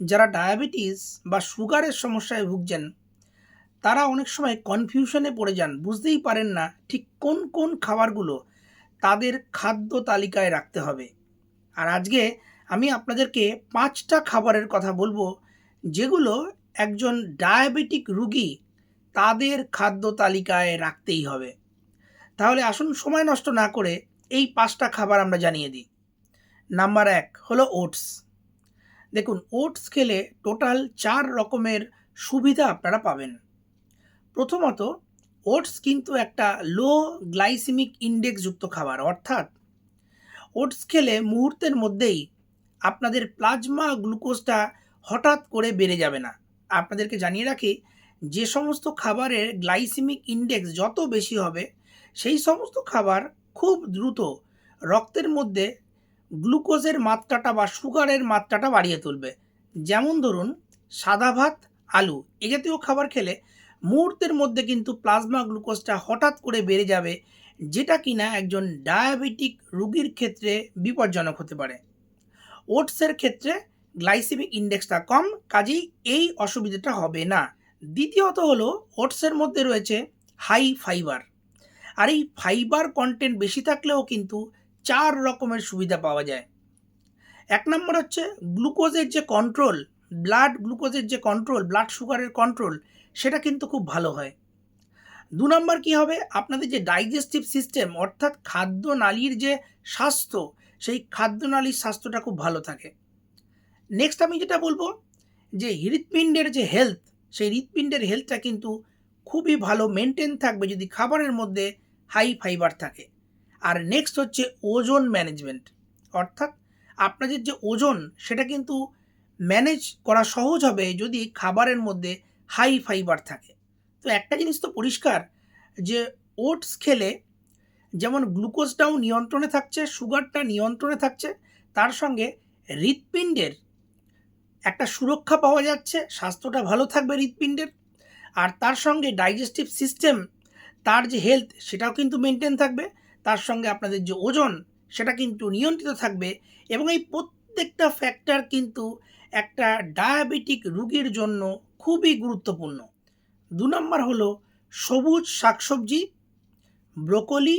যারা ডায়াবেটিস বা সুগারের সমস্যায় ভুগছেন, তারা অনেক সময় কনফিউশনে পড়ে যান। বুঝতেই পারেন না ঠিক কোন কোন খাবারগুলো তাদের খাদ্য তালিকায় রাখতে হবে। আর আজকে আমি আপনাদেরকে পাঁচটা খাবারের কথা বলব, যেগুলো একজন ডায়াবেটিক রুগী তাদের খাদ্য তালিকায় রাখতেই হবে। তাহলে আসুন সময় নষ্ট না করে এই পাঁচটা খাবার আমরা জানিয়ে দিই। নাম্বার এক হলো ওটস। দেখুন ওটস খেলে টোটাল চার রকমের সুবিধা আপনারা পাবেন। প্রথমত ওটস কিন্তু একটা লো গ্লাইসেমিক ইন্ডেক্সযুক্ত খাবার, অর্থাৎ ওটস খেলে মুহূর্তের মধ্যেই আপনাদের প্লাজমা গ্লুকোজটা হঠাৎ করে বেড়ে যাবে না। আপনাদেরকে জানিয়ে রাখি, যে সমস্ত খাবারের গ্লাইসেমিক ইন্ডেক্স যত বেশি হবে, সেই সমস্ত খাবার খুব দ্রুত রক্তের মধ্যে গ্লুকোজের মাত্রাটা বা সুগারের মাত্রাটা বাড়িয়ে তুলবে। যেমন ধরুন, সাদা ভাত, আলু এ জাতীয় খাবার খেলে মুহূর্তের মধ্যে কিন্তু প্লাজমা গ্লুকোজটা হঠাৎ করে বেড়ে যাবে, যেটা কিনা একজন ডায়াবেটিক রোগীর ক্ষেত্রে বিপজ্জনক হতে পারে। ওটসের ক্ষেত্রে গ্লাইসেমিক ইন্ডেক্সটা কম, কাজেই এই অসুবিধাটা হবে না। দ্বিতীয়ত হলো, ওটসের মধ্যে রয়েছে হাই ফাইবার। আর এই ফাইবার কন্টেন্ট বেশি থাকলেও কিন্তু চার রকমের সুবিধা পাওয়া যায়। এক নম্বর হচ্ছে গ্লুকোজের যে কন্ট্রোল ব্লাড গ্লুকোজের যে কন্ট্রোল ব্লাড সুগারের কন্ট্রোল সেটা কিন্তু খুব ভালো হয়। দু নম্বর কী হবে? আপনাদের যে ডাইজেস্টিভ সিস্টেম অর্থাৎ খাদ্য নালীর যে স্বাস্থ্য, সেই খাদ্য নালীর স্বাস্থ্যটা খুব ভালো থাকে। নেক্সট আমি যেটা বলব, যে হৃৎপিণ্ডের যে হেলথ সেই হৃৎপিণ্ডের হেলথটা কিন্তু খুবই ভালো মেনটেন থাকবে যদি খাবারের মধ্যে হাই ফাইবার থাকে। আর নেক্সট হচ্ছে ওজন ম্যানেজমেন্ট অর্থাৎ আপনাদের যে ওজন, সেটা কিন্তু ম্যানেজ করা সহজ হবে যদি খাবারের মধ্যে হাই ফাইবার থাকে। তো একটা জিনিস তো পরিষ্কার, যে ওটস খেলে যেমন গ্লুকোজটাও নিয়ন্ত্রণে থাকছে সুগারটা নিয়ন্ত্রণে থাকছে, তার সঙ্গে হৃৎপিণ্ডের একটা সুরক্ষা পাওয়া যাচ্ছে, স্বাস্থ্যটা ভালো থাকবে হৃৎপিণ্ডের। আর তার সঙ্গে ডাইজেস্টিভ সিস্টেম তার যে হেলথ সেটাও কিন্তু মেনটেন থাকবে। তার সঙ্গে আপনাদের যে ওজন, সেটা কিন্তু নিয়ন্ত্রিত থাকবে এবং এই প্রত্যেকটা ফ্যাক্টর কিন্তু একটা ডায়াবেটিক রোগীর জন্য খুবই গুরুত্বপূর্ণ। দু নম্বর হলো সবুজ শাকসবজি, ব্রোকলি,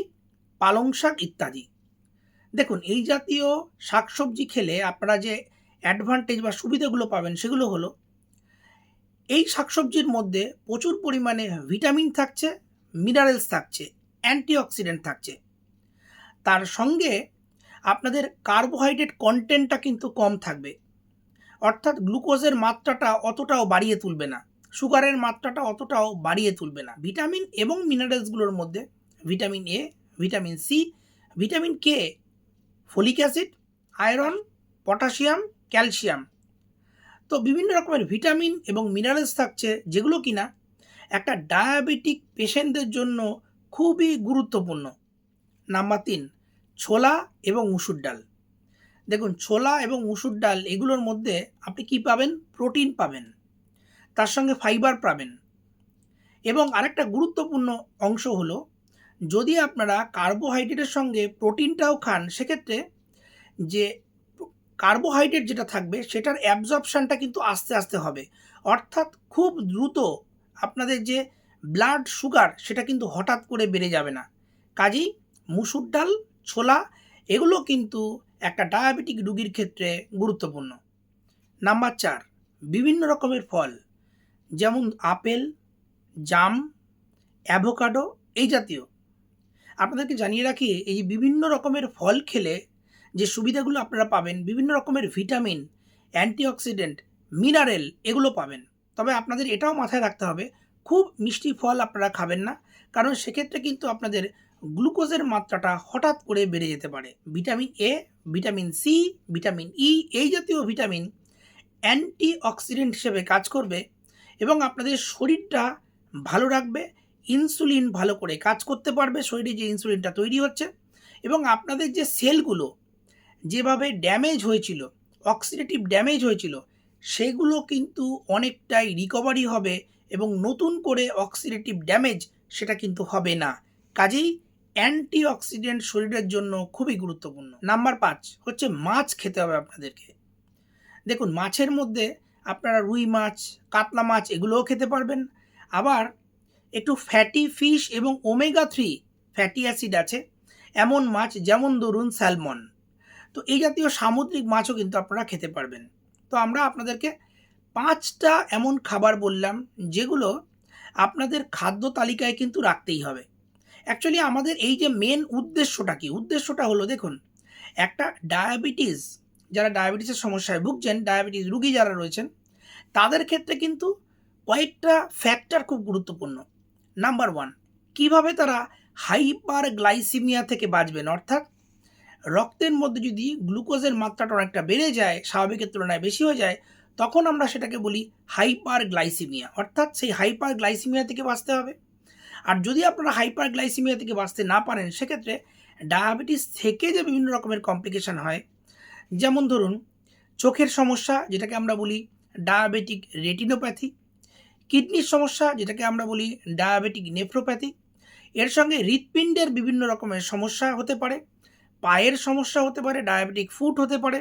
পালং শাক ইত্যাদি। দেখুন, এই জাতীয় শাকসবজি খেলে আপনারা যে অ্যাডভান্টেজ বা সুবিধাগুলো পাবেন সেগুলো হলো, এই শাকসবজির মধ্যে প্রচুর পরিমাণে ভিটামিন থাকছে মিনারেলস থাকছে অ্যান্টিঅক্সিডেন্ট থাকছে। তার সঙ্গে আপনাদের কার্বোহাইড্রেট কন্টেন্টটা কিন্তু কম থাকবে। অর্থাৎ গ্লুকোজের মাত্রাটা অতটাও বাড়িয়ে তুলবে না। সুগারের মাত্রাটা অতটাও বাড়িয়ে তুলবে না। ভিটামিন এবং মিনারেলসগুলোর মধ্যে vitamin A vitamin C vitamin K folic acid iron potassium calcium তো বিভিন্ন রকমের ভিটামিন এবং মিনারেলস থাকছে যেগুলো কিনা একটা ডায়াবেটিক পেশেন্টদের জন্য খুবই গুরুত্বপূর্ণ। নাম্বার তিন, ছোলা এবং মুসুর ডাল। দেখুন, ছোলা এবং মুসুর ডাল, এগুলোর মধ্যে আপনি কি পাবেন? প্রোটিন পাবেন। তার সঙ্গে ফাইবার পাবেন। এবং আরেকটা গুরুত্বপূর্ণ অংশ হলো, যদি আপনারা কার্বোহাইড্রেটের সঙ্গে প্রোটিনটাও খান, সেক্ষেত্রে যে কার্বোহাইড্রেট যেটা থাকবে, সেটার অ্যাবজর্পশানটা কিন্তু আস্তে আস্তে হবে। অর্থাৎ খুব দ্রুত আপনাদের যে ব্লাড সুগার, সেটা কিন্তু হঠাৎ করে বেড়ে যাবে না। কাজেই মুসুর ডাল, ছোলা, এগুলো কিন্তু একটা ডায়াবেটিক রুগীর ক্ষেত্রে গুরুত্বপূর্ণ। নাম্বার চার, বিভিন্ন রকমের ফল, যেমন আপেল, জাম, অ্যাভোকাডো, এই জাতীয়। আপনাদেরকে জানিয়ে রাখি, এই বিভিন্ন রকমের ফল খেলে যে সুবিধাগুলো আপনারা পাবেন, বিভিন্ন রকমের ভিটামিন, অ্যান্টিঅক্সিডেন্ট, মিনারেল এগুলো পাবেন। তবে আপনাদের এটাও মাথায় রাখতে হবে, খুব মিষ্টি ফল আপনারা খাবেন না, কারণ সেক্ষেত্রে কিন্তু আপনাদের গ্লুকোজের মাত্রাটা হঠাৎ করে বেড়ে যেতে পারে। Vitamin A vitamin C vitamin E এই জাতীয় ভিটামিন অ্যান্টি অক্সিডেন্ট হিসেবে কাজ করবে এবং আপনাদের শরীরটা ভালো রাখবে, ইনসুলিন ভালো করে কাজ করতে পারবে, শরীরে যে ইনসুলিনটা তৈরি হচ্ছে এবং আপনাদের যে সেলগুলো যেভাবে ড্যামেজ হয়েছিল, অক্সিডেটিভ ড্যামেজ হয়েছিল, সেগুলো কিন্তু অনেকটাই রিকভারি হবে এবং নতুন করে অক্সিডেটিভ ড্যামেজ সেটা কিন্তু হবে না। কাজেই অ্যান্টিঅক্সিডেন্ট শরীরের জন্য খুবই গুরুত্বপূর্ণ। নাম্বার পাঁচ হচ্ছে মাছ খেতে হবে আপনাদেরকে। দেখুন, মাছের মধ্যে আপনারা রুই মাছ, কাতলা মাছ এগুলোও খেতে পারবেন। আবার একটু ফ্যাটি ফিশ এবং ওমেগা থ্রি ফ্যাটি অ্যাসিড আছে। এমন মাছ যেমন ধরুন স্যালমন তো এই জাতীয় সামুদ্রিক মাছও কিন্তু আপনারা খেতে পারবেন। তো আমরা আপনাদেরকে পাঁচটা এমন খাবার বললাম, যেগুলো আপনাদের খাদ্য তালিকায় কিন্তু রাখতেই হবে। অ্যাকচুয়ালি আমাদের এই যে মেন উদ্দেশ্যটা কি? উদ্দেশ্যটা হলো, দেখুন, একটা ডায়াবেটিস যারা ডায়াবেটিসের সমস্যায় ভুগছেন ডায়াবেটিস রুগী যারা রয়েছেন, তাদের ক্ষেত্রে কিন্তু কয়েকটা ফ্যাক্টর খুব গুরুত্বপূর্ণ। নাম্বার ওয়ান কীভাবে তারা হাইপার গ্লাইসিমিয়া থেকে বাঁচবেন? অর্থাৎ রক্তের মধ্যে যদি গ্লুকোজের মাত্রাটা অনেকটা বেড়ে যায়, স্বাভাবিকের তুলনায় বেশি হয়ে যায়, তখন আমরা সেটাকে বলি হাইপার গ্লাইসিমিয়া অর্থাৎ সেই হাইপার গ্লাইসিমিয়া থেকে বাঁচতে হবে। আর যদি আপনারা হাইপার গ্লাইসিমিয়া থেকে বাঁচতে না পারেন, সেক্ষেত্রে ডায়াবেটিস থেকে যে বিভিন্ন রকমের কমপ্লিকেশান হয়, যেমন ধরুন, চোখের সমস্যা, যেটাকে আমরা বলি ডায়াবেটিক রেটিনোপ্যাথি কিডনির সমস্যা, যেটাকে আমরা বলি ডায়াবেটিক নেফ্রোপ্যাথি এর সঙ্গে হৃৎপিণ্ডের বিভিন্ন রকমের সমস্যা হতে পারে, পায়ের সমস্যা হতে পারে ডায়াবেটিক ফুট হতে পারে,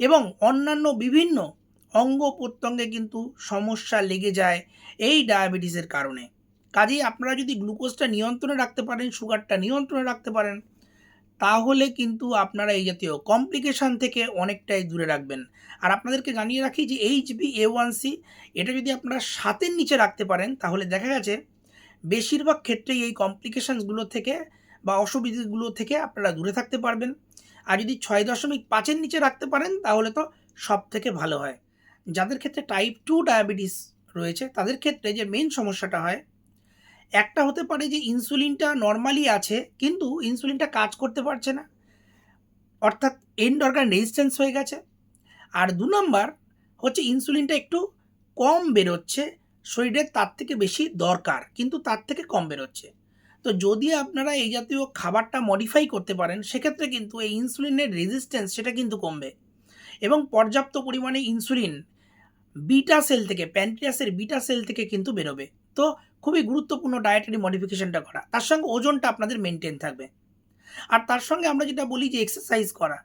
এবং অন্যান্য বিভিন্ন অঙ্গ প্রত্যঙ্গে কিন্তু সমস্যা লেগে যায় এই ডায়াবেটিসের কারণে। কাজেই আপনারা যদি গ্লুকোজটা নিয়ন্ত্রণে রাখতে পারেন, সুগারটা নিয়ন্ত্রণে রাখতে পারেন, তাহলে কিন্তু আপনারা এই জাতীয় কমপ্লিকেশান থেকে অনেকটাই দূরে রাখবেন। আর আপনাদেরকে জানিয়ে রাখি যে H B A one C, এটা যদি আপনারা সাতের নিচে রাখতে পারেন, তাহলে দেখা গেছে বেশিরভাগ ক্ষেত্রেই এই কমপ্লিকেশানসগুলো থেকে বা অসুবিধাগুলো থেকে আপনারা দূরে থাকতে পারবেন। আর যদি ছয় দশমিক পাঁচের নিচে রাখতে পারেন, তাহলে তো সব থেকে ভালো হয়। যাদের ক্ষেত্রে টাইপ টু ডায়াবেটিস রয়েছে, তাদের ক্ষেত্রে যে মেন সমস্যাটা হয় একটা হতে পারে যে ইনসুলিনটা নর্মালি আছে, কিন্তু ইনসুলিনটা কাজ করতে পারছে না। অর্থাৎ এন্ড অর্গান রেজিস্ট্যান্স হয়ে গেছে। আর দু নম্বর হচ্ছে ইনসুলিনটা একটু কম বেরোচ্ছে শরীরের তার থেকে বেশি দরকার, কিন্তু তার থেকে কম বেরোচ্ছে। তো যদি আপনারা এই জাতীয় খাবারটা মডিফাই করতে পারেন, সেক্ষেত্রে কিন্তু এই ইনসুলিনের রেজিস্ট্যান্স সেটা কিন্তু কমবে। এবং পর্যাপ্ত পরিমাণে ইনসুলিন বিটা সেল থেকে প্যান্ট্রিয়াসের বিটা সেল থেকে কিন্তু বেরোবে। তো খুবই গুরুত্বপূর্ণ ডায়েটারি মডিফিকেশনটা করা। তার সঙ্গে ওজনটা আপনাদের মেনটেন থাকবে। আর তার সঙ্গে আমরা যেটা বলি যে এক্সারসাইজ করা।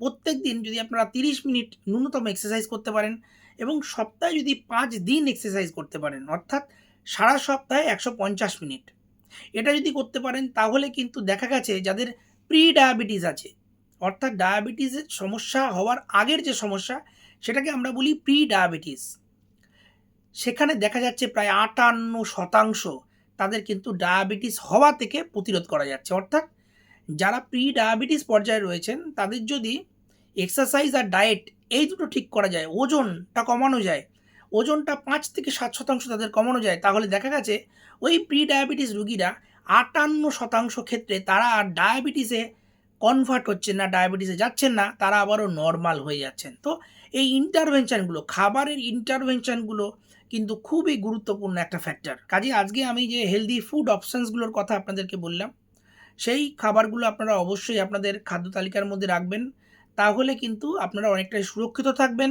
প্রত্যেক দিন যদি আপনারা তিরিশ মিনিট ন্যূনতম এক্সারসাইজ করতে পারেন এবং সপ্তাহে যদি পাঁচ দিন এক্সারসাইজ করতে পারেন, অর্থাৎ সারা সপ্তাহে একশো পঞ্চাশ মিনিট। এটা যদি করতে পারেন, তাহলে কিন্তু দেখা গেছে যাদের প্রি ডায়াবেটিস আছে, অর্থাৎ ডায়াবেটিসের সমস্যা হওয়ার আগের যে সমস্যা, সেটাকে আমরা বলি প্রি ডায়াবেটিস সেখানে দেখা যাচ্ছে প্রায় আটান্ন শতাংশ তাদের কিন্তু ডায়াবেটিস হওয়া থেকে প্রতিরোধ করা যাচ্ছে। অর্থাৎ যারা প্রি ডায়াবেটিস পর্যায়ে রয়েছেন, তাদের যদি এক্সারসাইজ আর ডায়েট এই দুটো ঠিক করা যায়, ওজনটা কমানো যায়, ওজনটা পাঁচ থেকে সাত শতাংশ তাদের কমানো যায়, তাহলে দেখা গেছে ওই প্রি ডায়াবেটিস রুগীরা আটান্ন শতাংশ ক্ষেত্রে তারা আর ডায়াবেটিসে কনভার্ট হচ্ছেন না, ডায়াবেটিসে যাচ্ছেন না, তারা আবারও নর্মাল হয়ে যাচ্ছেন। তো এই ইন্টারভেনশানগুলো খাবারের ইন্টারভেনশানগুলো কিন্তু খুবই গুরুত্বপূর্ণ একটা ফ্যাক্টর কাজে আজকে আমি যে হেলদি ফুড অপশানসগুলোর কথা আপনাদেরকে বললাম, সেই খাবারগুলো আপনারা অবশ্যই আপনাদের খাদ্য তালিকার মধ্যে রাখবেন। তাহলে কিন্তু আপনারা অনেকটাই সুরক্ষিত থাকবেন,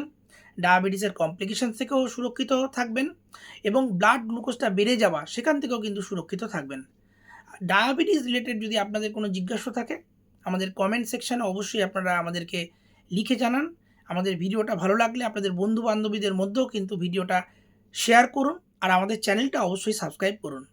ডায়াবেটিসের কমপ্লিকেশন থেকেও সুরক্ষিত থাকবেন এবং ব্লাড গ্লুকোজটা বেড়ে যাওয়া সেখান থেকেও কিন্তু সুরক্ষিত থাকবেন। ডায়াবেটিস রিলেটেড যদি আপনাদের কোনো জিজ্ঞাসা থাকে, আমাদের কমেন্ট সেকশানে অবশ্যই আপনারা আমাদেরকে লিখে জানান। আমাদের ভিডিওটা ভালো লাগলে আপনাদের বন্ধু বান্ধবীদের মধ্যেও কিন্তু ভিডিওটা শেয়ার করুন আর আমাদের চ্যানেলটা অবশ্যই সাবস্ক্রাইব করুন।